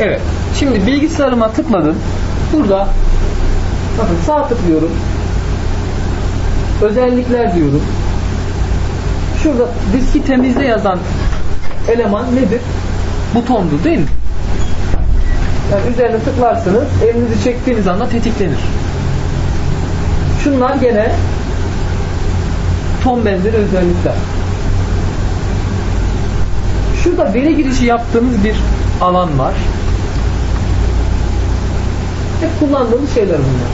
Evet. Şimdi bilgisayarıma tıkladım. Burada bakın sağ tıklıyorum. Özellikler diyorum. Şurada diski temizle yazan eleman nedir? Butondur değil mi? Yani üzerine tıklarsınız elinizi çektiğiniz anda tetiklenir. Şunlar gene ton benzeri özellikler. Şurada veri girişi yaptığımız bir alan var. Hep kullandığımız şeyler bunlar.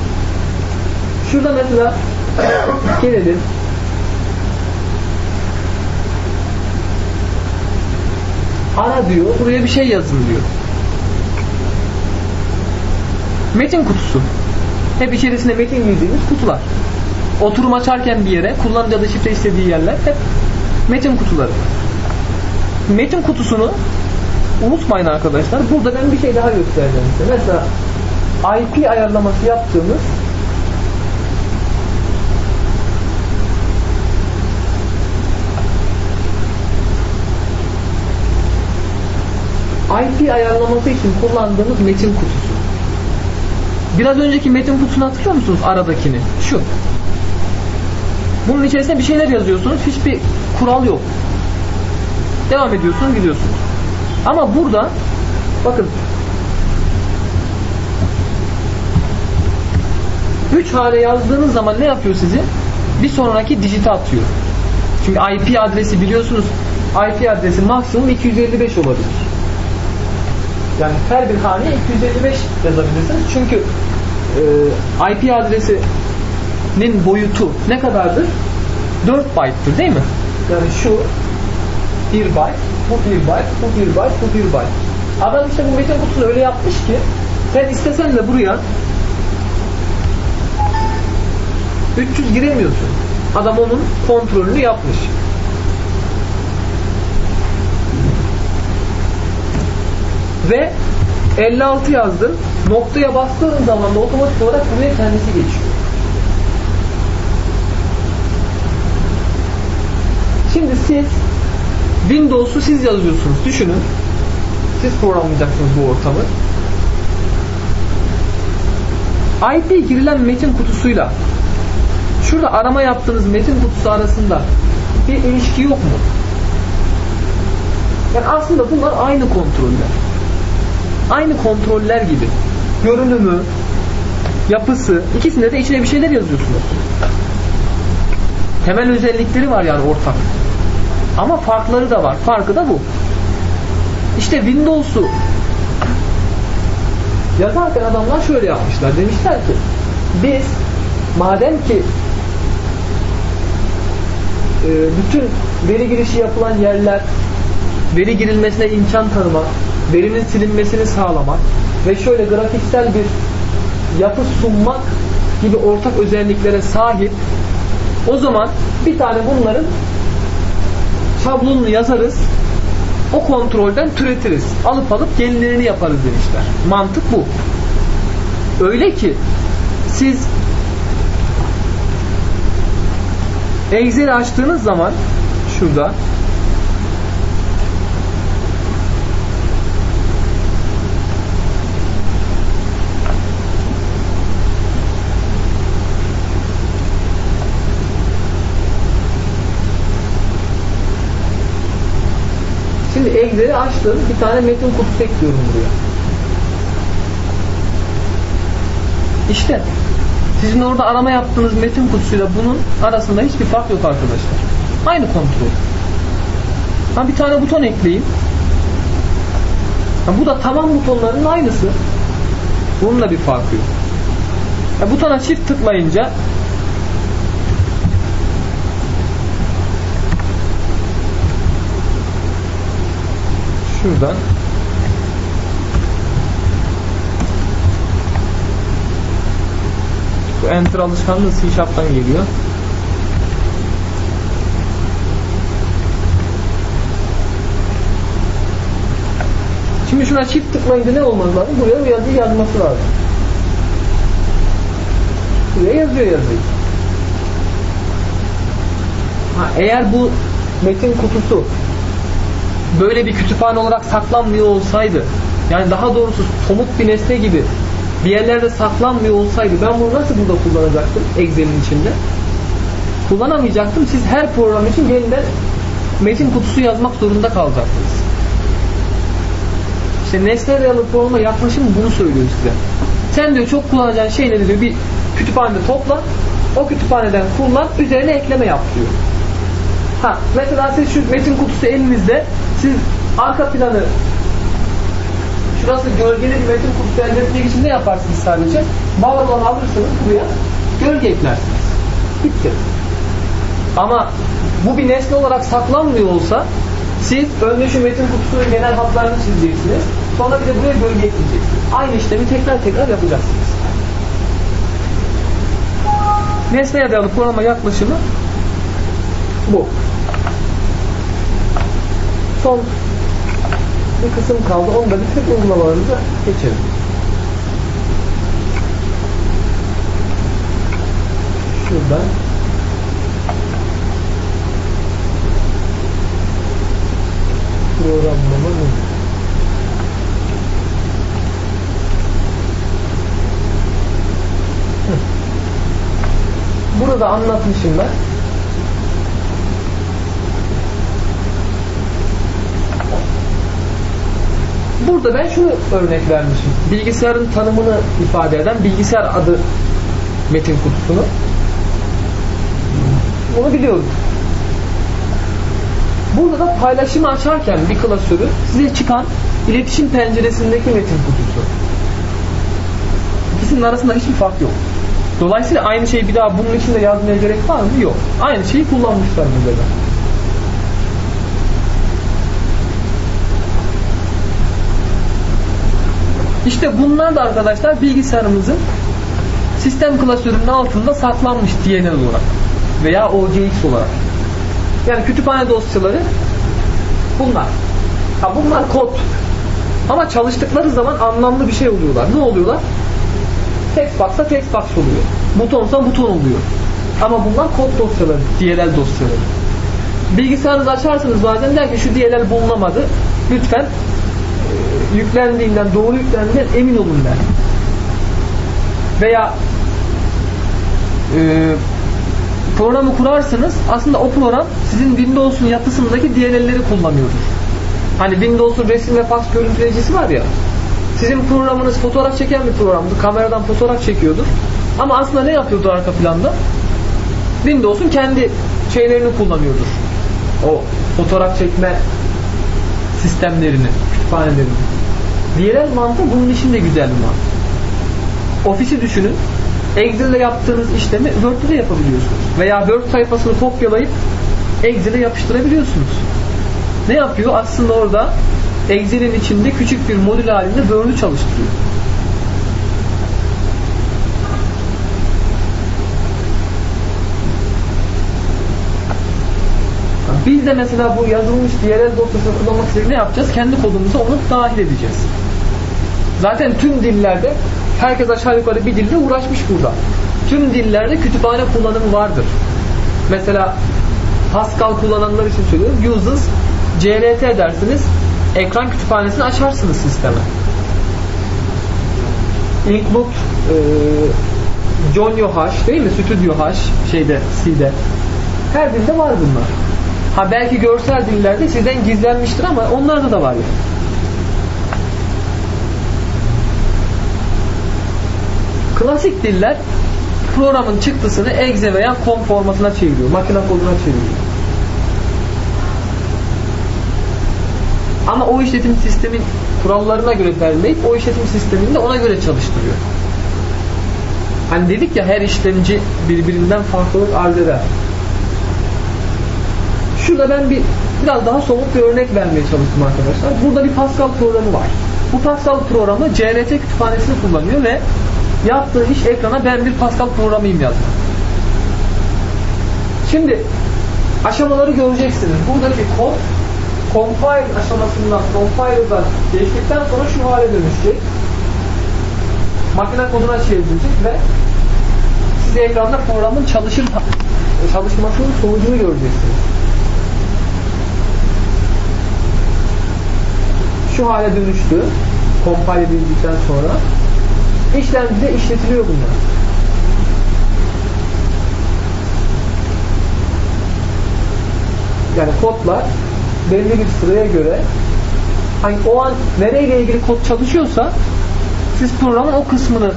Şurada mesela gelelim. Ara diyor. Buraya bir şey yazın diyor. Metin kutusu. Hep içerisine metin girdiğimiz kutular. Oturum açarken bir yere kullanıcı adı şifre istediği yerler hep metin kutuları. Metin kutusunu unutmayın arkadaşlar. Burada ben bir şey daha göstereceğim size. Mesela IP ayarlaması yaptığımız IP ayarlaması için kullandığımız metin kutusu. Biraz önceki metin kutusunu hatırlıyor musunuz? Aradakini. Şu. Bunun içerisine bir şeyler yazıyorsunuz. Hiçbir kural yok. Devam ediyorsunuz, gidiyorsunuz. Ama burada bakın 3 hane yazdığınız zaman ne yapıyor sizi? Bir sonraki dijite atıyor. Çünkü IP adresi biliyorsunuz IP adresi maksimum 255 olabilir. Yani her bir haneye 255 yazabilirsiniz. Çünkü e, IP adresinin boyutu ne kadardır? 4 byte'tır değil mi? Yani şu 1 byte, bu 1 byte, bu 1 byte, bu 1 byte. Adam işte bu metin kutusunu öyle yapmış ki sen istesen de buraya 300 giremiyorsun. Adam onun kontrolünü yapmış. Ve 56 yazdım. Noktaya bastığın zaman da otomatik olarak buraya kendisi geçiyor. Şimdi siz Windows'u siz yazıyorsunuz. Düşünün. Siz programlayacaksınız bu ortamı. IP girilen metin kutusuyla şurada arama yaptığınız metin kutusu arasında bir ilişki yok mu? Yani aslında bunlar aynı kontroller. Aynı kontroller gibi. Görünümü, yapısı, ikisinde de içine bir şeyler yazıyorsunuz. Temel özellikleri var yani ortak. Ama farkları da var. Farkı da bu. İşte Windows'u yazarken adamlar şöyle yapmışlar. Demişler ki biz madem ki bütün veri girişi yapılan yerler veri girilmesine imkan tanımak, verinin silinmesini sağlamak ve şöyle grafiksel bir yapı sunmak gibi ortak özelliklere sahip o zaman bir tane bunların şablonunu yazarız o kontrolden türetiriz. Alıp alıp yenilerini yaparız demişler. Mantık bu. Öyle ki siz Excel'i açtığınız zaman şurada Şimdi Excel'i açtım. Bir tane metin kutusu ekliyorum buraya. İşte sizin orada arama yaptığınız metin kutusuyla bunun arasında hiçbir fark yok arkadaşlar. Aynı kontrol. Ha bir tane buton ekleyeyim. Ha, bu da tamam butonlarının aynısı. Bunun da bir farkı yok. Ha, butona çift tıklayınca şuradan bu enter alışkanlığı C Sharp'tan geliyor. Şimdi şuna çift tıklayınca ne olması lazım? Buraya bu yazıyı yazması lazım. Buraya yazıyor yazıyı. Ha, eğer bu metin kutusu böyle bir kütüphane olarak saklanmıyor olsaydı Yani daha doğrusu somut bir nesne gibi bir yerlerde saklanmıyor olsaydı ben bunu nasıl burada kullanacaktım Excel'in içinde? Kullanamayacaktım. Siz her program için yeniden metin kutusu yazmak zorunda kalacaktınız. İşte nesne dayalı programa yaklaşım bunu söylüyor size. Sen diyor çok kullanacağın şeyleri diyor bir kütüphanede topla. O kütüphaneden kullan, üzerine ekleme yap diyor. Ha, mesela siz şu metin kutusu elinizde, siz arka planı şurası gölgeli bir metin kutusu elde etmek için ne yaparsınız sadece? Bağ olan alırsınız buraya, gölge eklersiniz. Bitti. Ama bu bir nesne olarak saklanmıyor olsa siz önce şu metin kutusunun genel hatlarını çizeceksiniz. Sonra bir de buraya gölge ekleyeceksiniz. Aynı işlemi tekrar tekrar yapacaksınız. Nesneye dayalı programa yaklaşımı bu. Son bir kısım kaldı. Onu da bitirip uygulamalarımıza geçelim. Şuradan programlama mı? Burada anlatmışım ben. Burada ben şunu örnek vermişim. Bilgisayarın tanımını ifade eden bilgisayar adı metin kutusunu. Bunu biliyoruz. Burada da paylaşımı açarken bir klasörü size çıkan iletişim penceresindeki metin kutusu. İkisinin arasında hiçbir fark yok. Dolayısıyla aynı şeyi bir daha bunun içinde yazmaya gerek var mı? Yok. Aynı şeyi kullanmışlar burada da. İşte bunlar da arkadaşlar bilgisayarımızın sistem klasörünün altında saklanmış DNL olarak veya OCX olarak. Yani kütüphane dosyaları bunlar. Ha bunlar kod. Ama çalıştıkları zaman anlamlı bir şey oluyorlar. Ne oluyorlar? Text box'a text box oluyor. Butonsa buton oluyor. Ama bunlar kod dosyaları, DLL dosyaları. Bilgisayarınızı açarsınız bazen der ki şu DLL bulunamadı. Lütfen yüklendiğinden, doğru yüklendiğinden emin olun der. Veya e, programı kurarsınız aslında o program sizin Windows'un yapısındaki DLL'leri kullanıyordur. Hani Windows'un resim ve fax görüntüleyicisi var ya sizin programınız fotoğraf çeken bir programdı. Kameradan fotoğraf çekiyordur. Ama aslında ne yapıyordu arka planda? Windows'un kendi şeylerini kullanıyordur. O fotoğraf çekme sistemlerini, kütüphanelerini. Diğer mantığı bunun için de güzel bir mantık. Ofisi düşünün. Excel'de yaptığınız işlemi Word'de de yapabiliyorsunuz. Veya Word sayfasını kopyalayıp Excel'e yapıştırabiliyorsunuz. Ne yapıyor? Aslında orada Excel'in içinde küçük bir modül halinde Word'ü çalıştırıyor. Biz de mesela bu yazılmış DLL dosyasını kullanmak için ne yapacağız? Kendi kodumuza onu dahil edeceğiz. Zaten tüm dillerde herkes aşağı yukarı bir dille uğraşmış burada. Tüm dillerde kütüphane kullanımı vardır. Mesela Pascal kullananlar için söylüyorum. Uses CLT dersiniz. Ekran kütüphanesini açarsınız sisteme. Include e, Jonyo H değil mi? Studio H şeyde C'de. Her dilde var bunlar. Ha belki görsel dillerde sizden gizlenmiştir ama onlarda da var yani. Klasik diller programın çıktısını exe veya com formatına çeviriyor. Makine koduna çeviriyor. Ama o işletim sistemin kurallarına göre derleyip o işletim sistemini de ona göre çalıştırıyor. Hani dedik ya her işlemci birbirinden farklılık arz eder. Şurada ben bir biraz daha somut bir örnek vermeye çalıştım arkadaşlar. Burada bir Pascal programı var. Bu Pascal programı CRT kütüphanesini kullanıyor ve yaptığı iş ekrana ben bir Pascal programıyım yazmak. Şimdi aşamaları göreceksiniz. Buradaki kod compile aşamasından compiler'dan geçtikten sonra şu hale dönüşecek. Makine koduna çevrilecek ve siz ekranda programın çalışır çalışmasının sonucunu göreceksiniz. Şu hale dönüştü. compile edildikten sonra işlemcide işletiliyor bunlar. Yani kodlar belli bir sıraya göre hani o an nereyle ilgili kod çalışıyorsa siz programın o kısmını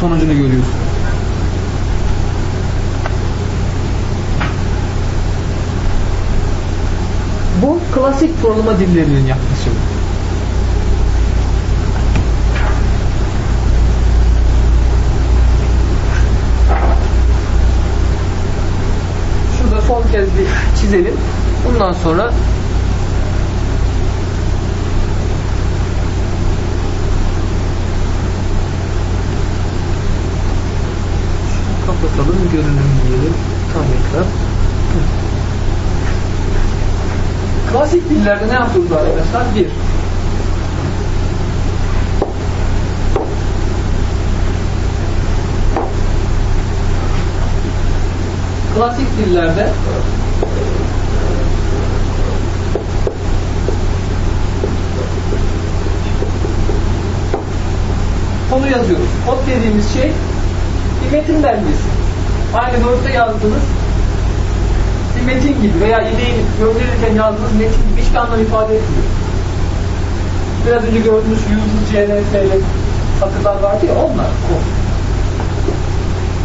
sonucunu görüyorsunuz. Bu klasik programa dillerinin yaklaşımı. Son kez bir çizelim. Bundan sonra kapatalım görünüm diyelim. Tam ekran. Klasik dillerde ne yapıyoruz arkadaşlar? Bir. Klasik dillerde konu yazıyoruz. Kod dediğimiz şey bir metin belgesi. Aynı Word'de yazdığınız bir metin gibi veya ideyi gönderirken yazdığınız metin gibi hiçbir anlam ifade etmiyor. Biraz önce gördüğünüz user, CNS'li satırlar vardı ya onlar kod.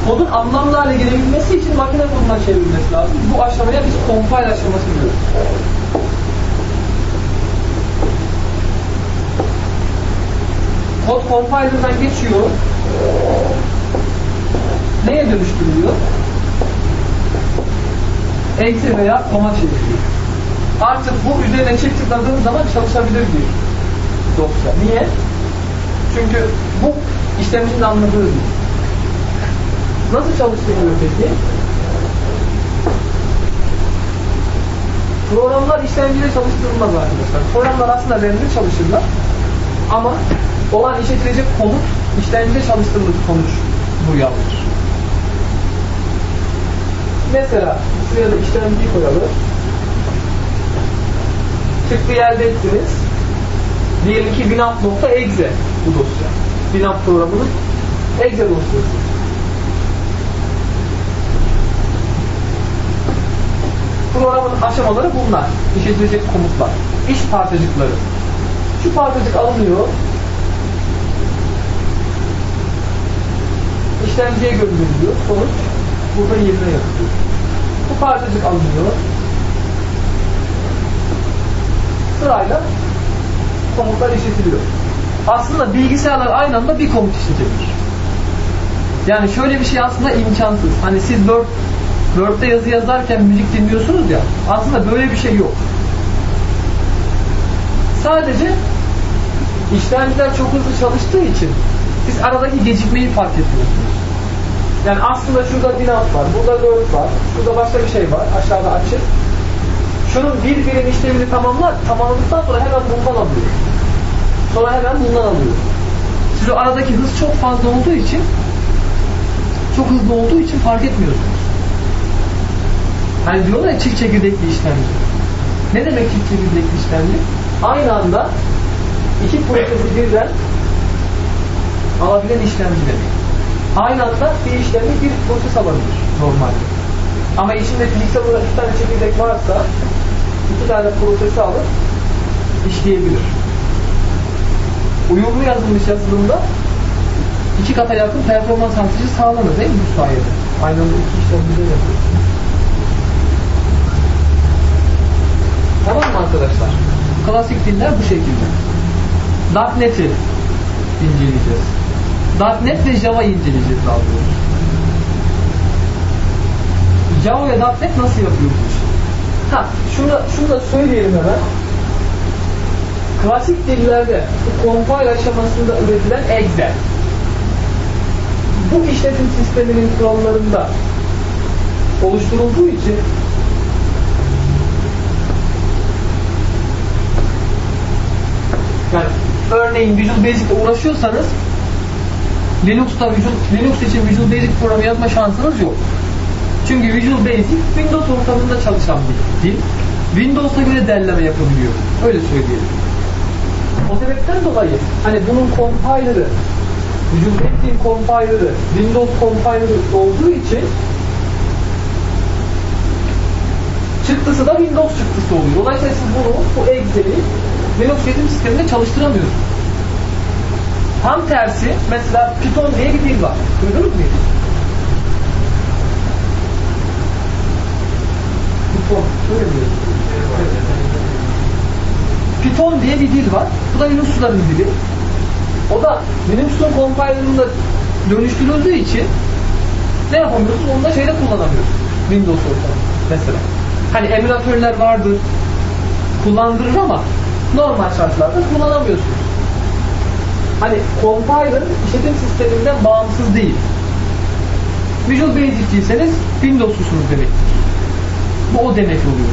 Kodun anlamlı hale gelebilmesi için makine koduna çevrilmesi lazım. Bu aşamaya biz compile aşaması diyoruz. Kod compiler'dan geçiyor. Neye dönüştürülüyor? eksi veya koma çevriliyor. Artık bu üzerine çift tıkladığım zaman çalışabilir bir dosya. Niye? Çünkü bu işlemcinin anladığı değil. Nasıl çalıştırılıyor peki? Programlar işlemcide çalıştırılmaz arkadaşlar. Programlar aslında RAM'de çalışırlar. Ama olan işletilecek komut işlemcide çalıştırılır sonuç bu yapılır. Mesela şuraya da işlemciyi koyalım. Çıktı elde ettiniz. Diyelim ki winamp.exe bu dosya. Winamp programının exe dosyası. Programın aşamaları bunlar. İşletilecek komutlar. İş parçacıkları. Şu parçacık alınıyor. İşlemciye gönderiliyor. Sonuç burada yerine yapılıyor. Bu parçacık alınıyor. Sırayla komutlar işletiliyor. Aslında bilgisayarlar aynı anda bir komut işletebilir. Yani şöyle bir şey aslında imkansız. Hani siz Word, Word'de yazı yazarken müzik dinliyorsunuz ya. Aslında böyle bir şey yok. Sadece işlemciler çok hızlı çalıştığı için siz aradaki gecikmeyi fark ediyorsunuz. Yani aslında şurada Winamp var, burada Word var, şurada başka bir şey var, aşağıda açık. Şunun bir birim işlemini tamamlar, tamamladıktan sonra hemen bundan alıyor. Sonra hemen bundan alıyor. Siz o aradaki hız çok fazla olduğu için çok hızlı olduğu için fark etmiyorsunuz. Hani diyorlar ya çift çekirdekli işlemci. Ne demek çift çekirdekli işlemci? Aynı anda iki prosesi birden alabilen işlemci demek. Aynı anda bir işlemi bir proses alabilir normalde. Ama içinde fiziksel olarak iki tane çekirdek varsa iki tane prosesi alıp işleyebilir. Uyumlu yazılmış yazılımda iki kata yakın performans artışı sağlanır değil mi bu sayede? Aynı anda iki işlem birden yapıyorsunuz. Tamam mı arkadaşlar? Klasik diller bu şekilde. .NET'i inceleyeceğiz. .NET ve Java inceleyeceğiz daha doğrusu. Java ve .NET nasıl yapıyor bu işi? Ha, şunu, şunu da söyleyelim hemen. Klasik dillerde bu compile aşamasında üretilen exe bu işletim sisteminin kurallarında oluşturulduğu için yani örneğin Visual Basic'le uğraşıyorsanız Linux'ta Visual, Linux için Visual Basic programı yazma şansınız yok. Çünkü Visual Basic Windows ortamında çalışan bir dil. Windows'a göre derleme yapabiliyor. Öyle söyleyelim. O sebepten dolayı hani bunun compiler'ı Visual Basic compiler'ı Windows compiler'ı olduğu için çıktısı da Windows çıktısı oluyor. Dolayısıyla siz bunu bu Excel'i Linux işletim sisteminde çalıştıramıyorsunuz. Tam tersi mesela Python diye bir dil var. Duydunuz mu? Python. Şöyle mi? Python diye bir dil var. Bu da Linux'ların dili. O da Linux'un compiler'ında dönüştürüldüğü için ne yapamıyorsunuz? Onu da şeyde kullanamıyorsunuz. Windows ortamında mesela. Hani emülatörler vardır, kullandırır ama normal şartlarda kullanamıyorsunuz. Hani compiler işletim sisteminden bağımsız değil. Visual Basic'ciyseniz Windows'lusunuz demektir. Bu o demek oluyor.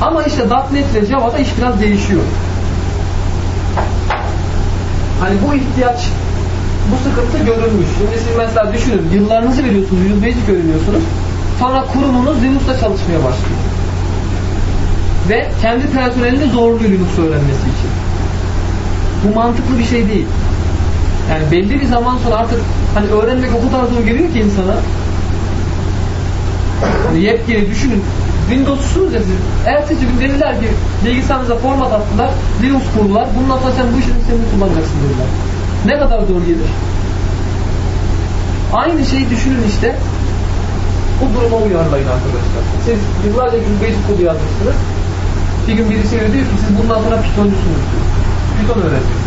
Ama işte .NET ile Java'da iş biraz değişiyor. Hani bu ihtiyaç, bu sıkıntı görülmüş. Şimdi siz mesela düşünün, yıllarınızı veriyorsunuz, Visual Basic öğreniyorsunuz. Sonra kurumunuz Linux'ta çalışmaya başlıyor. Ve kendi personelini zorluyor Linux öğrenmesi için. Bu mantıklı bir şey değil. Yani belli bir zaman sonra artık hani öğrenmek o kadar zor geliyor ki insana. Hani yepyeni düşünün. Windows'sunuz ya siz. Ertesi gün dediler ki bilgisayarınıza format attılar, Linux kurdular. Bundan sonra sen bu işin sistemini kullanacaksın dediler. Ne kadar zor gelir? Aynı şeyi düşünün işte. Bu duruma uyarlayın arkadaşlar. Siz yıllarca Basic kodu yazmışsınız. Bir gün birisi diyor ki siz bundan sonra Python'cusunuz diyor. Python öğreniyor.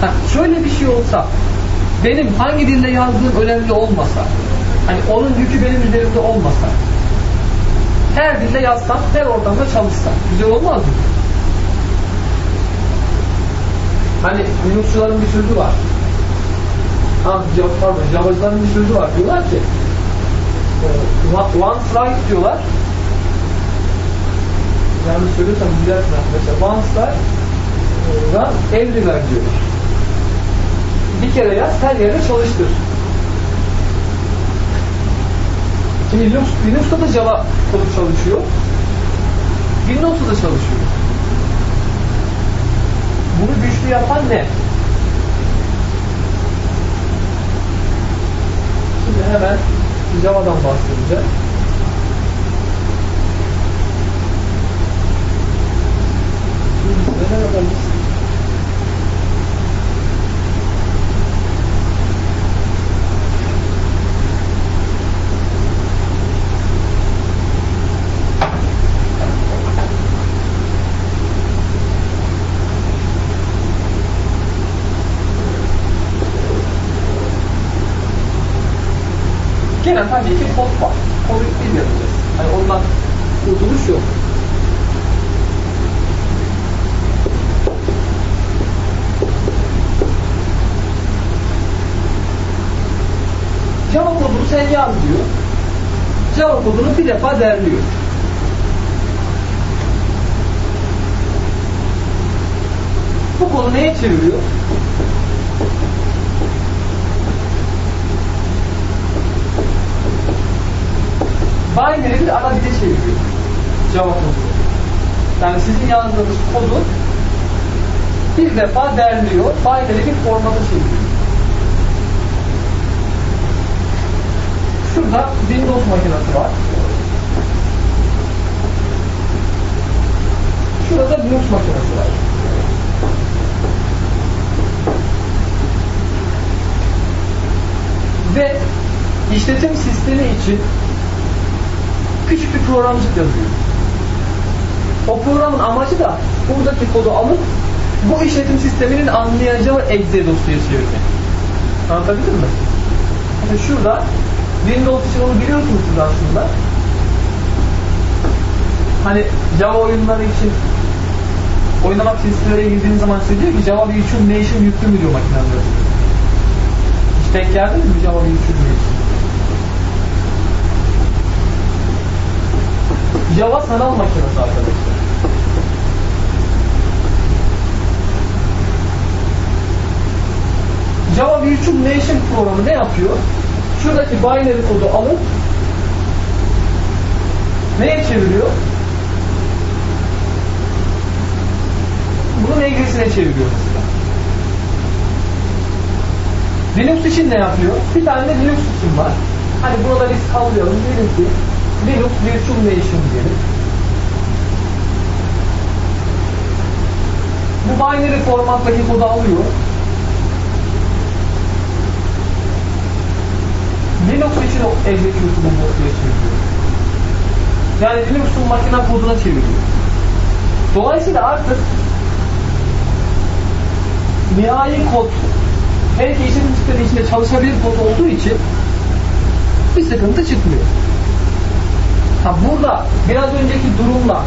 Ha, şöyle bir şey olsa, benim hangi dilde yazdığım önemli olmasa, hani onun yükü benim üzerimde olmasa, her dilde yazsam, her ortamda çalışsam, güzel olmaz mı? Hani Linux'çuların bir sözü var. Ha, pardon, Java'cıların bir sözü var. Diyorlar ki, e, once right diyorlar, yanlış söylüyorsam düzeltin arkadaşlar. Once right, e, everywhere diyorlar bir kere yaz, her yerde çalıştır. Şimdi Linux, Linux'ta da Java kodu çalışıyor. Windows'ta da çalışıyor. Bunu güçlü yapan ne? Şimdi hemen Java'dan bahsedeceğim. Şimdi ne Gene tabii ki kod var. Kodu biz. Hani ondan kurtuluş yok. Java kodunu sen yaz diyor. Java kodunu bir defa derliyor. Bu kodu neye çeviriyor? Binary bir ana dile çeviriyor. Java kodu. Yani sizin yazdığınız kodu bir defa derliyor, binary bir formata çeviriyor. Şurada Windows makinesi var. Şurada Linux makinesi var. Ve işletim sistemi için küçük bir programcık yazıyor. O programın amacı da buradaki kodu alıp bu işletim sisteminin anlayacağı exe dosyaya çevirmek. Anlatabildim mi? Yani şurada Windows için onu biliyorsunuz siz aslında. Hani Java oyunları için oynamak için sitelere girdiğiniz zaman size diyor ki Java Virtual Nation yüklü mü diyor makineler. Hiç denk geldiniz mi Java Virtual Nation? Java sanal makinesi arkadaşlar. Java Virtual Nation programı ne yapıyor? Şuradaki binary kodu alıp neye çeviriyor? Bunun eğrisine çeviriyor mesela. Linux için ne yapıyor? Bir tane de Linux için var. Hani burada biz kaldıralım diyelim ki Linux Virtual Nation diyelim. Bu binary formattaki kodu alıyor. Linux için o execute'u moduna çeviriyor. Yani Linux'un makine koduna çeviriyor. Dolayısıyla artık nihai kod her iki içinde çalışabilir kod olduğu için bir sıkıntı çıkmıyor. Ha burada biraz önceki durumla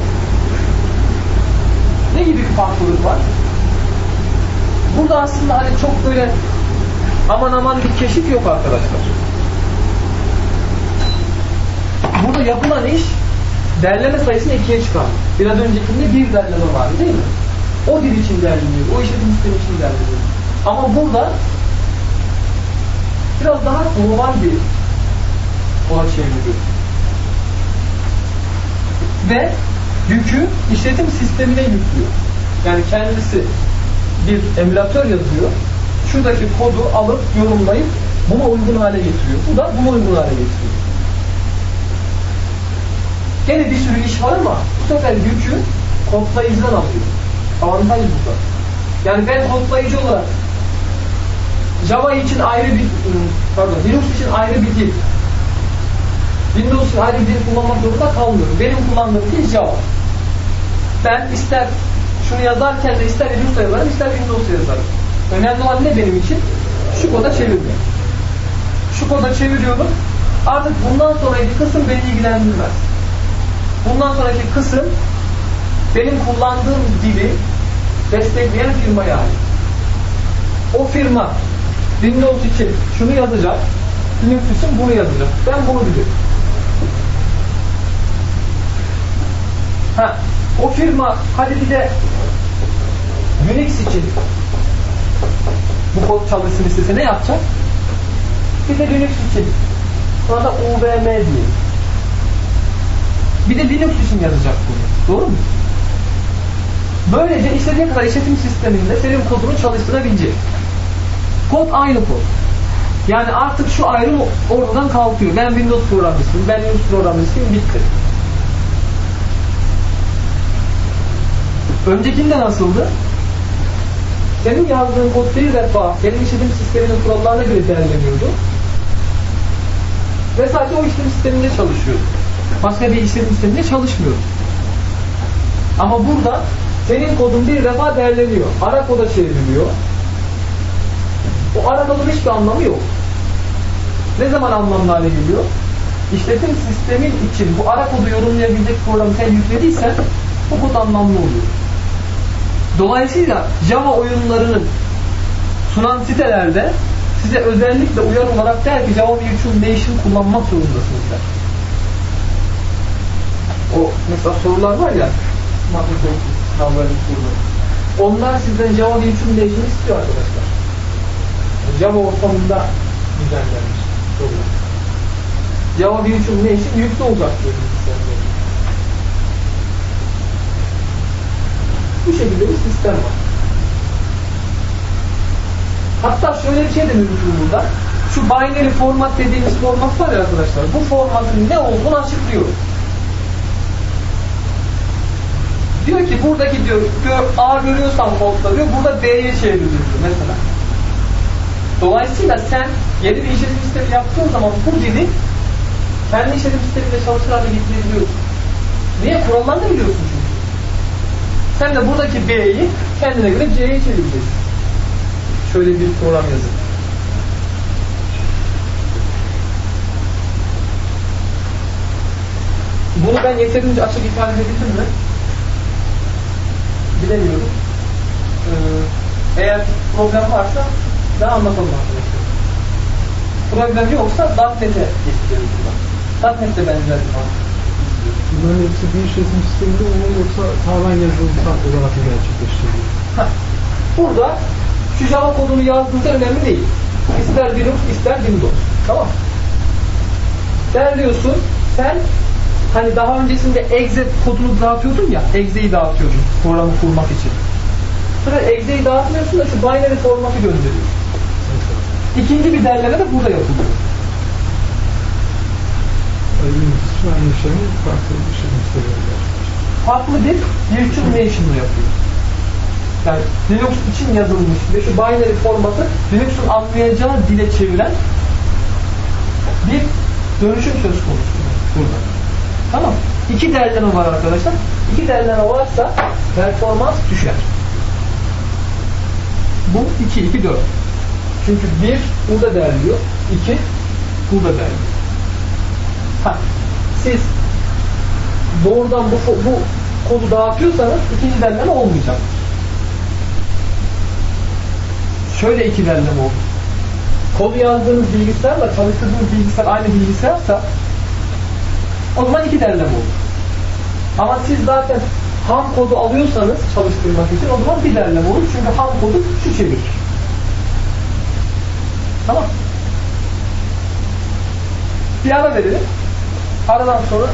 ne gibi bir farklılık var? Burada aslında hani çok böyle aman aman bir keşif yok arkadaşlar. Burada yapılan iş derleme sayısını ikiye çıkar. Biraz öncekinde bir derleme vardı değil mi? O dil için derleniyor, o işletim sistemi için derleniyor. Ama burada biraz daha global bir kola çeviriyor. Ve yükü işletim sistemine yüklüyor. Yani kendisi bir emülatör yazıyor. Şuradaki kodu alıp yorumlayıp buna uygun hale getiriyor. Bu da buna uygun hale getiriyor. Gene bir sürü iş var ama bu sefer yükü kodlayıcıdan alıyor. Avantaj burada. Yani ben kodlayıcı olarak Java için ayrı bir pardon Linux için ayrı bir dil Windows ayrı bir kullanmak zorunda kalmıyorum. Benim kullandığım dil Java. Ben ister şunu yazarken de ister Linux'ta yazarım, ister Windows'ta yazarım. Önemli olan ne benim için? Şu koda çevirmek. Şu koda çeviriyorum. Artık bundan sonraki kısım beni ilgilendirmez. Bundan sonraki kısım benim kullandığım dili destekleyen firmaya ait. O firma Windows için şunu yazacak, Linux için bunu yazacak. Ben bunu bilirim. Ha, o firma hadi bir de Unix için bu kod çalışsın istese ne yapacak? Bir de Linux için. Sonra da UVM diye. Bir de Linux için yazacak bunu. Doğru mu? Böylece istediğin kadar işletim sisteminde senin kodunu çalıştırabilecek. Kod aynı kod. Yani artık şu ayrım oradan kalkıyor. Ben Windows programcısıyım, ben Linux programcısıyım, bitti. Öncekinde nasıldı? Senin yazdığın kod bir defa senin işletim sisteminin kurallarına göre değerleniyordu. Ve sadece o işletim sisteminde çalışıyordu. Başka bir işletim sisteminde çalışmıyordu. Ama burada senin kodun bir defa değerleniyor. Ara koda çevriliyor. O ara kodun hiçbir anlamı yok. Ne zaman anlamlı hale geliyor? İşletim sistemin için bu ara kodu yorumlayabilecek programı sen yüklediysen bu kod anlamlı oluyor. Dolayısıyla Java oyunlarının sunan sitelerde size özellikle uyarı olarak der ki Java Virtual Nation kullanmak zorundasınız der. O mesela sorular var ya matematik sınavlarının soruları. Onlar sizden Java Virtual Nation istiyor arkadaşlar. Java ortamında düzenlenmiş sorular. Java Virtual Nation yüklü olacak diyor. Bu şekilde bir sistem var. Hatta şöyle bir şey de mümkün burada. Şu binary format dediğimiz format var ya arkadaşlar. Bu formatın ne olduğunu açıklıyor. Diyor ki buradaki diyor gör, A görüyorsan kodda diyor burada B'ye çevirilir diyor mesela. Dolayısıyla sen yeni bir işletim sistemi yaptığın zaman bu dili kendi işletim sisteminde çalışır hale getirebiliyorsun. Niye? Kurallarını biliyorsun. Sen de buradaki B'yi kendine göre C'ye çevireceksin. Şöyle bir program yazın. Bunu ben yeterince açık ifade edebildim mi? Bilemiyorum. Ee, eğer problem varsa ben anlatalım arkadaşlar. Problem yoksa .NET'e geçeceğiz buradan. .NET'te benzer bir mantık. Bunların hepsi bir işletim sisteminde mi yoksa tamamen yazılımsal olarak mı gerçekleştiriliyor? Burada şu Java kodunu yazdığınızda önemli değil. İster Linux ister Windows. Tamam mı? Derliyorsun. Sen hani daha öncesinde exe kodunu dağıtıyordun ya, exe'yi dağıtıyordun programı kurmak için. Sefer exe'yi dağıtmıyorsun da şu binary formatı gönderiyorsun. İkinci bir derleme de burada yapılıyor. Linux aynı işlemi farklı bir şey gösteriyorlar. Farklı bir virtual machine'la yapıyor. Yani Linux için yazılmış ve şu binary formatı Linux'un anlayacağı dile çeviren bir dönüşüm söz konusu burada. Tamam. İki derleme var arkadaşlar. İki derleme varsa performans düşer. Bu 2, 2, 4. Çünkü bir burada derliyor, iki burada derliyor. Ha, siz doğrudan bu, bu kodu dağıtıyorsanız ikinci derleme olmayacak. Şöyle iki derleme olur. Kodu yazdığınız bilgisayarla çalıştırdığınız bilgisayar aynı bilgisayarsa o zaman iki derleme olur. Ama siz zaten ham kodu alıyorsanız çalıştırmak için o zaman bir derleme olur. Çünkü ham kodu şu çevirir. Tamam. Bir ara verelim. Aradan sonra